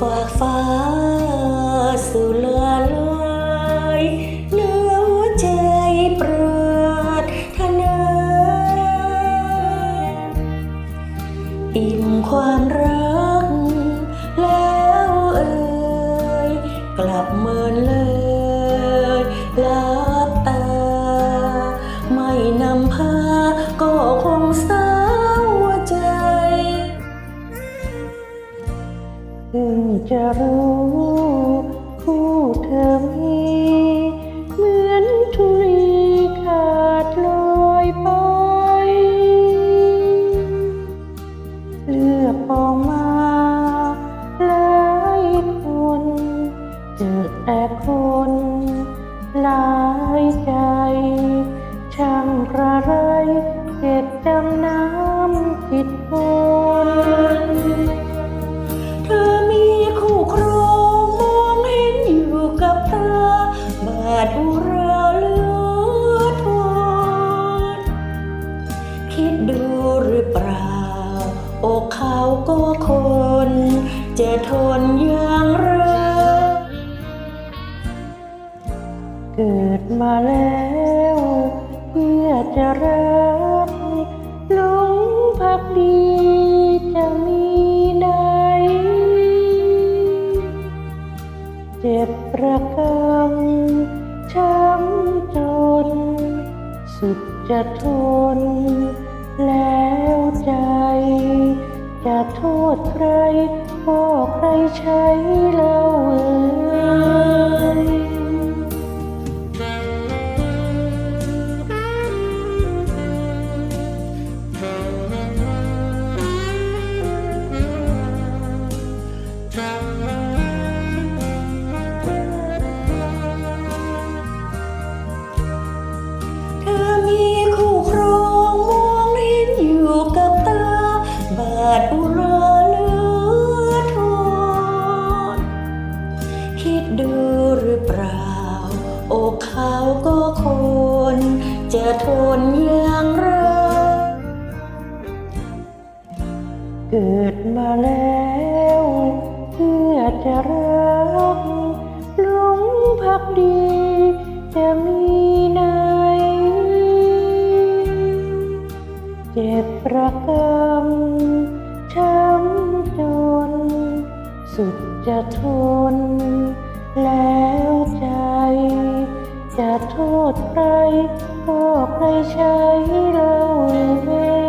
ฝากฟ้าสู่เลือเลยเนื้อหัวใจปรารถนาอิ่มความรัก แล้วเอ่ยกลับเมินเลยลับตา ไม่นำพาก็ค พิ่งจะรู้คู่เธอมีเหมือนทุลีขาดลอยไป เลือกออกมาหลายคนเจอแต่คนหลายใจ ช่างกระไรเก็บจำน้ำผิดค คิดดูหรือเปล่า อกเขาก็คน จะทนอย่างไรเกิดมาแล้วเพื่อจะรักหลงพักดีจะมีไหนเจ็บประกำช้ำจน สุดจะทน แล้วใจ จะโทษใครก็ใครใช้เล่าเออ คิดดูหรือเปล่า อกเขาก็คนจะทนอย่างไรเกิดมาแล้วเพื่อจะรักหลงพักดีจะมีไหนเจ็บประกำช้ำจนสุด จะทน แล้วใจ จะโทษใครก็ใครใช้เราเอง